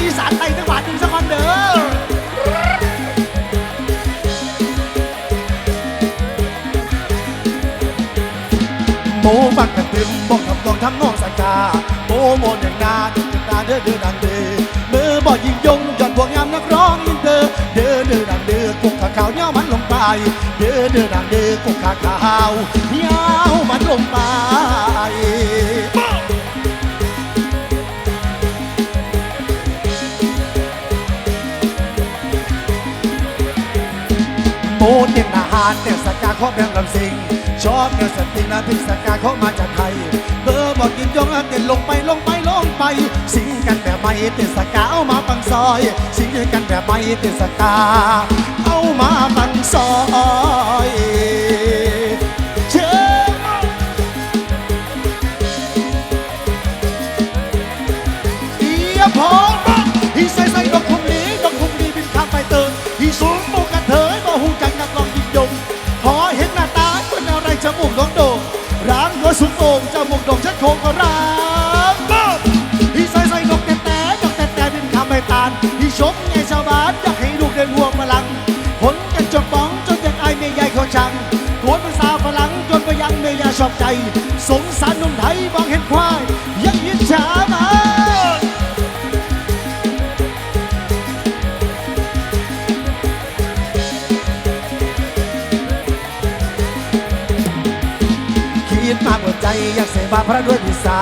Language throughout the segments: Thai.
อีสานไต่จังหวัดหนึ่งสักคนเด้อโมบักกระตึมบอกทำนองทำนองสังกาโมโมนอย่างนาดึงนาเด้อเด้อดังเด้อมือบอยิงยงยอนพวกงามนักร้องอินเตอร์เด้อเด้อดังเด้อกุกขาขาวเย้ามันลงไป เด้อเด้อดังเด้อกุกขาขาวเย้ามันลงไป เนียนอาหารเตี๊ยสักาลของแบงลำสิงชอบเนื้อสตินาพิสกาเขามาจากไทยเบอร์บอกกินยงเต้นลงไปลงไปลงไป สิงกันแบบไม่เต็สักาเอามาปังซอย สิงกันแบบไม่เต็สักาเอามาปังซอย ร้างหัวสูงโด่งจมูกโด่งชัดโคงก็ร้างบ้าฮีใส่ใส่ดอกแต่แต่ดอกแต่แต่บินข้ามไปตานฮีชมไงชาวบ้านอยากให้ลูกได้รวมพลังผลกันจนบ้องจนยังไอเมียใหญ่เขาชังโกนภาษาฝรั่งจนไปยังเมียชอบใจ สงสารหนุ่มไทยมองเห็นควายยัง อยากพระด้วยพิซา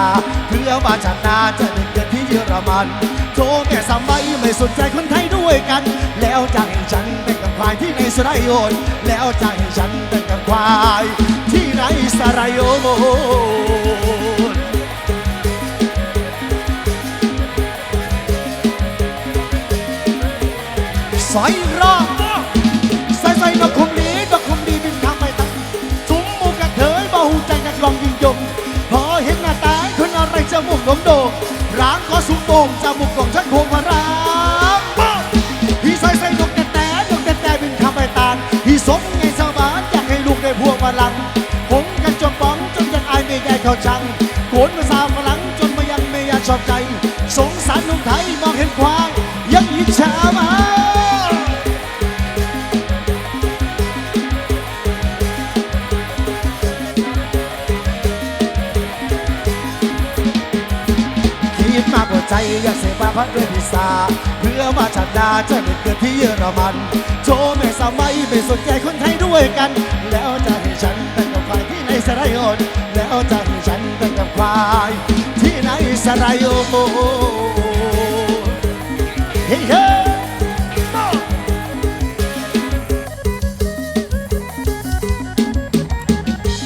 เพื่อว่าชนาจะได้เกิดที่เยอรมันโทแก่สมัยไม่สนใจคนไทยด้วยกัน แล้วจะให้ฉันเป็นกับควายที่ในสระโยนแล้วจะให้ฉันเป็นกับควายที่ในสระโยนสอยรอบ มูกโด่งโด่งร้างก็สูงโป่งจมูกของฉันโคงมาร้างบ้าพี่ใส่ใส่ดกแต่แต่ดกแต่แต่บินข้ามไปตานพี่สมไงสวบ้านอยากให้ลูกได้พวงมาลังผมกันจนป้องจนยังอายไม่ใหญ่เขาชังโขนภาษาฝรั่งจนมายังไม่อยากชอบใจ สงสารหนุ่มไทย พาพัดด้วยพิซาเพื่อมาชาติหนาจะได้เกิดที่เยอรมันโชว์แม่สาวไม่ไม่สนใจคนไทยด้วยกัน แล้วจะให้ฉันเป็นกับควายที่ในสระยอนแล้วจะให้ฉันเป็นกับควายที่ในสระยนเฮ้ยเฮ้ย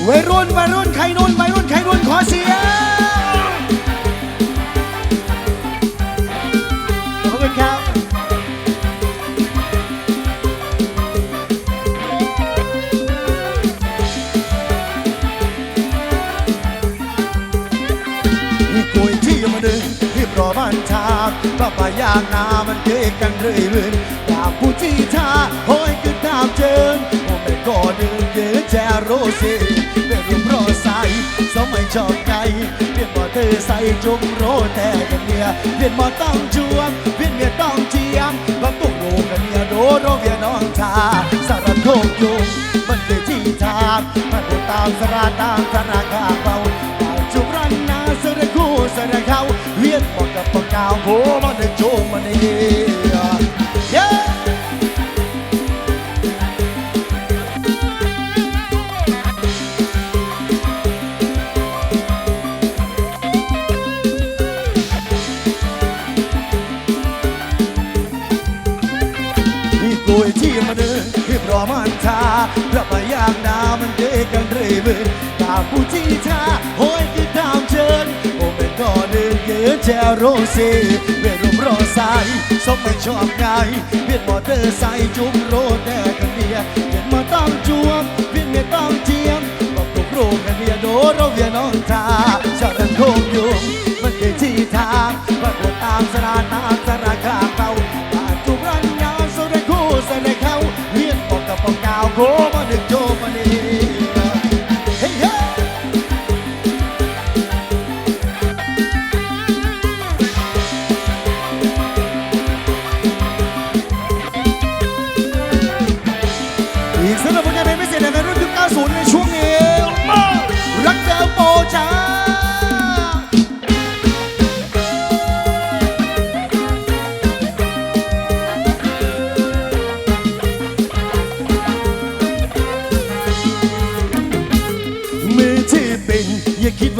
วัยรุ่นวัยรุ่นใครนุ่นวัยรุ่นใครนุ่นขอเสียง รอบ้านชาก็ไปยากนามันเกยกันเรื่อยเลยอยากผู้ที่ทาโอ้ยคือตามเจิงโอ้ไม่ก็ดึงเยอะแจโรซีเป็นรูปรอใสสมัยชอบไก่เรียนมอเตอร์ใส่จุงโรแต่กันเนี่ยเรียนมอต้องจวงเวียนเมียต้องเจียมก็ตุ้งโรกันเนี่ยโดโรเวียน้องชาสารโคกยุงมันเลยที่ทามันตามสราตามธนาคาร มือตามผู้ที่ท่าโอ้ยคือตามเชิญโอเป็นก็เดินเกยแจโรซีเวรุมรอสายสมไม่ชอบไงเวียนมอเตอร์ไซค์จุงโรดแต่กันเดียเวียนมาต้องจวงเวียนเมียต้องเจียมบอกปลุกโรกันเดียโดเราเวียนน้องทาชอบกันโคงยุงมันเกยที่ทา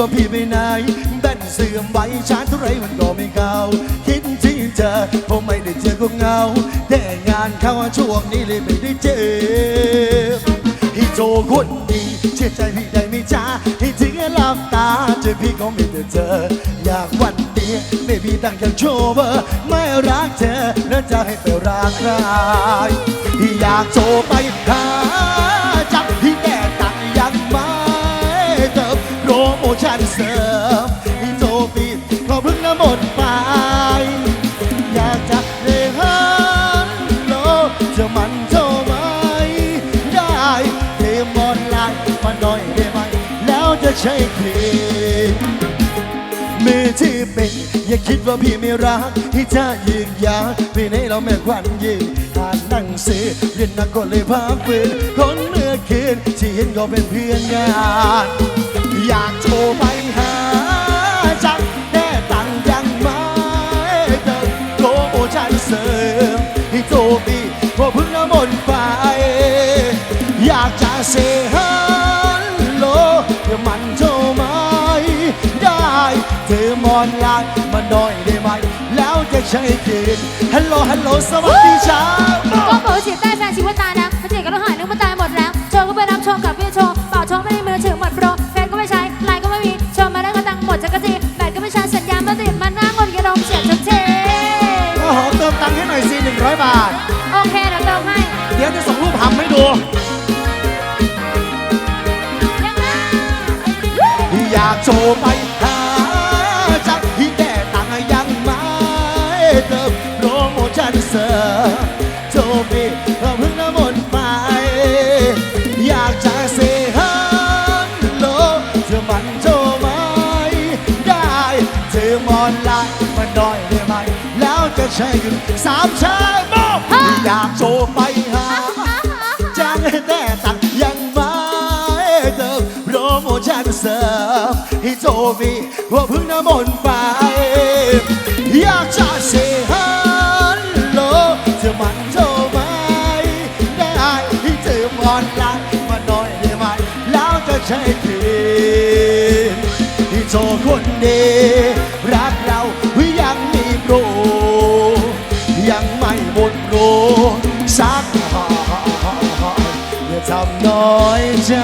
ว่าพี่ไปไหนแบนเสื่อมไว้ชาร์จเท่าไรมันก็ไม่เก่าคิดที่เจอพอไม่ได้เจอก็เงา แต่งานเข้าช่วงนี้เลยไม่ได้เจอพี่โจคนดีเชื่อใจพี่ได้ไหมจ้าให้ถึงหลับตาเจอพี่ก็ไมีแต่เธออยากวันนี้ไม่พี่ตั้งใจโชว์เบอร์ไม่รักเธอแล้วจะให้ไปรักใครอยากโชว์ไปหาจับพี่แก่ตังยังไม่เติม โปรโมชั่นเสริมพี่โจพี่ก็เพิ่งน้ำหมดไป อยากจะได้ฮันโลจะมันเท่าไหมได้เทมออนไลน์มาหน่อยได้ไหม แล้วจะใช้คลี ว่าพี่ไม่รักที่จะยืนยาวพี่ในเราแม่ควันยืนอ่านหนังสือเรียนนักก็เลยพาฝืนคนเมื่อคืนที่เห็นก็เป็นเพื่อนงานอยากโทรไปหาจังแน่ตังยังไม่เติมโปรโมชั่นเสริมให้โทรบีพอเพึ่งน้ำมนต์ไป อยากจะเซฮัลโหลเดี๋ยวมันโทรไหมได้เธอมอนไลน์มา หน่อยได้ไหม แล้วจะใช้คืนฮัลโหลฮัลโหลสวัสดีเช้าก็เผลอจีบได้แฟนชีวิตตายนะมาจีบกันแล้วหายนึกว่าตายหมดแล้วโชว์ก็ไปรับโชว์กับพี่โชว์เป่าโชว์ไม่ได้มือถือหมดโปรแฟนก็ไม่ใช้ไลน์ก็ไม่มีโชว์มาแล้วก็ตังค์หมดจักรจีแบตก็ไม่ใช้สัญญาณมาติดมันหน้างดกระดมเสียชัดเจนโอ้โหเติมตังค์ให้หน่อยสิหนึ่งร้อยบาท โอเคเดี๋ยวเติมให้ เดี๋ยวจะส่งรูปหำให้ดูยังไงอยากโชว์ไป ชั่นเสริมโชว์พี่ก็เพิ่งน้ำมนต์ไป อยากจะเซฮัลโหลเธอมันโชว์ไหมได้เธอมอนไลน์มาหน่อยได้ไหม แล้วจะใช้เงินสามชายบอกอยากโชว์ไปหาจ้างให้แต่ตังค์ยังไม่เติมโปรโมชั่นเสริมให้โจมีว่าเพึ่งน้ำมนต์ไป อยากจะเซ คนดีรักเรายังมีโปร ยังไม่หมดโปรสักหออย่าทำน้อยใจ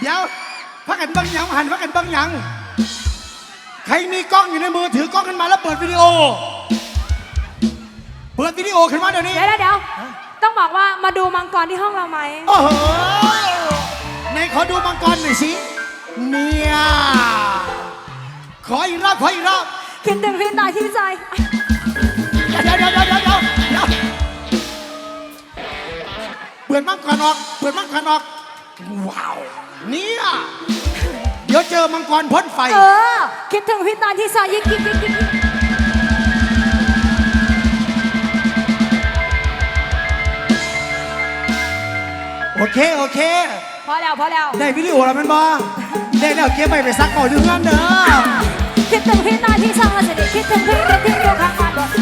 เดี๋ยวพักกันบิ้งหยังหันพักกันบิ้งหยัง ใครมีกล้องอยู่ในมือถือกล้องขึ้นมาแล้วเปิดวิดีโอ เปิดวิดีโอขึ้นมาเดี๋ยวนี้ เดี๋ยวเดี๋ยวต้องบอกว่ามาดูมังกรที่ห้องเราไหมโอ้โหในขอดูมังกรหน่อยสิ เนี่ย ขออีกรอบขออีกรอบ คิดถึงพี่ตายที่ใจ เดี๋ยวเดี๋ยวเดี๋ยวเดี๋ยวเดี๋ยวเปิดมังกรออก เปิดมังกรออก ว้าวเนี่ย เดี๋ยวเจอมังกรพ่นไฟ เออ คิดถึงพี่ตอนที่ซอยยิกยิกยิกยิกยิกโอเค โอเค พอแล้วพอแล้ว ได้วิดีโอแล้วมันบ่ได้แล้วเก็บไปไปซักก่อนดึงเงินเด้อ คิดถึงพี่ตอนที่ซอยสนิทคิดถึงพี่เด็ที่อยู่ข้างบ้านบอก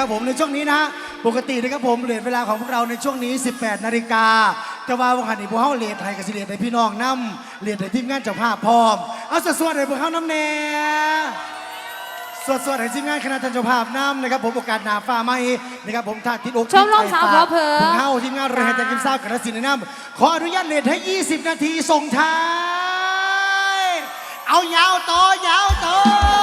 ครับผมในช่วงนี้นะปกตินะครับผมเลทเวลาของพวกเราในช่วงนี้ 18 นาฬิกาแต่ว่าวันนี้พวกเฮาเลทไทยกับเสิเลทในพี่น้องน้ำเลทในทีมงานเจ้าภาพพร้อมเอาสวัสดีพวกเฮาน้ำแน่สวดสวดีทีมงานคณะทันเจ้าภาพน้ำนะครับผมโอกาสหนาฟ้าไม่นะครับผมท่าทิดอกชมรมสาวพอเพอเฮาทีมงานรายการกิมซ่าคณะศิลปินน้ำขออนุญาตเลทให้ 20 นาทีส่งท้ายเอายาวต่อยาวต่อ